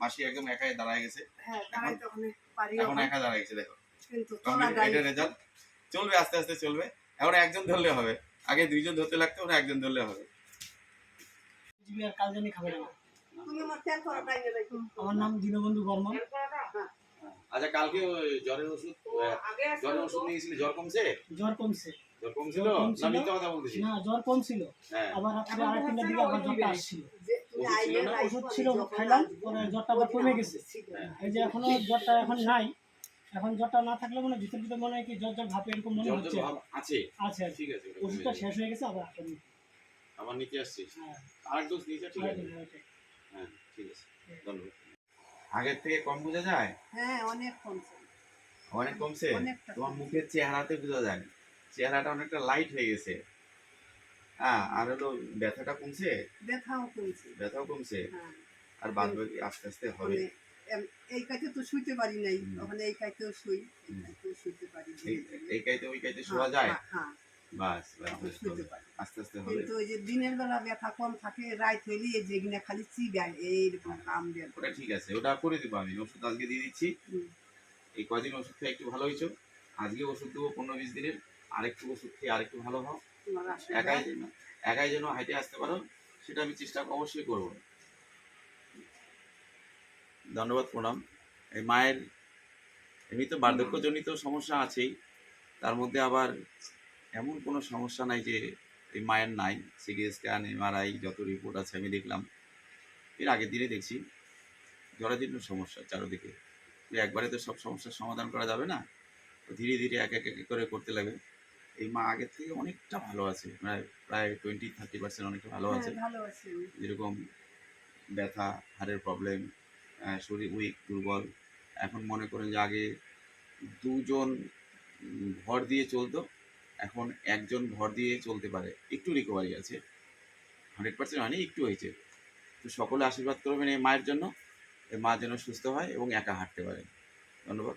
মাসি একদম একাই দাঁড়ায় গেছে। হ্যাঁ এখন একা দাঁড়ায় গেছে দেখো। এটা রেজাল্ট চলবে আস্তে আস্তে চলবে। এখন একজন ধরলে হবে। আগে দুইজন ধরতে লাগতো এখন একজন ধরলে হবে। জিবি আর কাল জানি খাবে না। তুমি আমার তেল করা টাইমে রাখো আমার নাম দীনবন্ধু বর্মন। আচ্ছা কালকে ওই জ্বরের ওষুধ জ্বরের ওষুধ নিয়েছিলি জ্বর কমছে? জ্বর কমছে। জ্বর কমছিল? না মিথ্যা কথা বলতেছি। না জ্বর কমছিল। হ্যাঁ। আবার রাত্রে আরেকটা দিকে আবার জ্বরটা আসছিল। ওষুধ ছিল আইলে না? রাখো, ওষুধ আমি ছিল যখন খাইলাম। পরে জ্বরটা আবার কমে গেছে। হ্যাঁ। এই যে এখনও জ্বরটা এখন নাই এখন জ্বরটা না থাকলে মানে ভিতর ভিতর মনে হয় কি জ্বর জ্বর ভাবে এরকম মনে জ্বর জ্বর হচ্ছে। আছে। আছে আছে। ঠিক আছে ওষুধটা শেষ হয়ে গেছে আবার আসেনি আবার নিতে আসছিস? হ্যাঁ। আরেক ডোজ নিয়েছে ঠিক আছে। হ্যাঁ, হ্যাঁ, হ্যাঁ ঠিক আছে। ধন্যবাদ। আগের থেকে কম বোঝা যায়? হ্যাঁ অনেক কমছে। অনেক কমছে? তোমার মুখের চেহারাতে বোঝা যায়। চেহারাটা অনেকটা লাইট হয়ে গেছে। হ্যাঁ আর হলো ব্যথাটা কমছে? ব্যথাও কমছে। ব্যথাও কমছে? হ্যাঁ। আর বাদ বাকি আস্তে আস্তে হবে। মানে এই কাইতে তো শুইতে পারি নাই। ওখানে এই কাইতেও শুই এই হুম। শুইতে পারি। এই- এই কাইতে ওই কাইতে হ্যাঁ, শোয়া যায়? হ্যাঁ, বাস আস্তে আস্তে হবে। কিন্তু ওই যে দিনের বেলা ব্যথা কম থাকে রাত হইলে এই যেগুলা খালি চিগায় এইরকম কাম দেয় ওটা ঠিক আছে ওটা করে দেবো আমি। ওষুধ আজকে দিয়ে দিচ্ছি। এই কদিন ওষুধ খেয়ে একটু ভালো হয়েছো। আজকে ওষুধ দেবো পনেরো বিশ দিনের। আরেকটু ওষুধ খেয়ে আরেকটু ভালো হও। একাই যেন একাই যেন হাইটে আসতে পারো সেটা আমি চেষ্টা অবশ্যই করব। ধন্যবাদ প্রণাম। এই মায়ের এমনি তো বার্ধক্যজনিত সমস্যা আছেই। তার মধ্যে আবার এমন কোনো সমস্যা নাই যে এই মায়ের নাই। সিটি স্ক্যান এমআরআই যত রিপোর্ট আছে আমি দেখলাম। এর আগের দিনে দেখছি। জরাজীর্ণ সমস্যা চারোদিকে। একবারে তো সব সমস্যার সমাধান করা যাবে না তো ধীরে ধীরে এক এক এক করে করতে লাগবে। এই মা আগের থেকে অনেকটা ভালো আছে। প্রায় প্রায় টোয়েন্টি থার্টি পার্সেন্ট অনেকটা ভালো আছে। হ্যাঁ, ভালো আছে। যেরকম ব্যথা হাড়ের প্রবলেম শরীর উইক দুর্বল। এখন মনে করেন যে আগে দুজন ভর দিয়ে চলতো এখন একজন ভর দিয়ে চলতে পারে। একটু রিকভারি আছে। হান্ড্রেড পার্সেন্ট হয়নি একটু হয়েছে। তো সকলে আশীর্বাদ করবেন এই মায়ের জন্য। এই মা যেন সুস্থ হয় এবং একা হাঁটতে পারে ধন্যবাদ।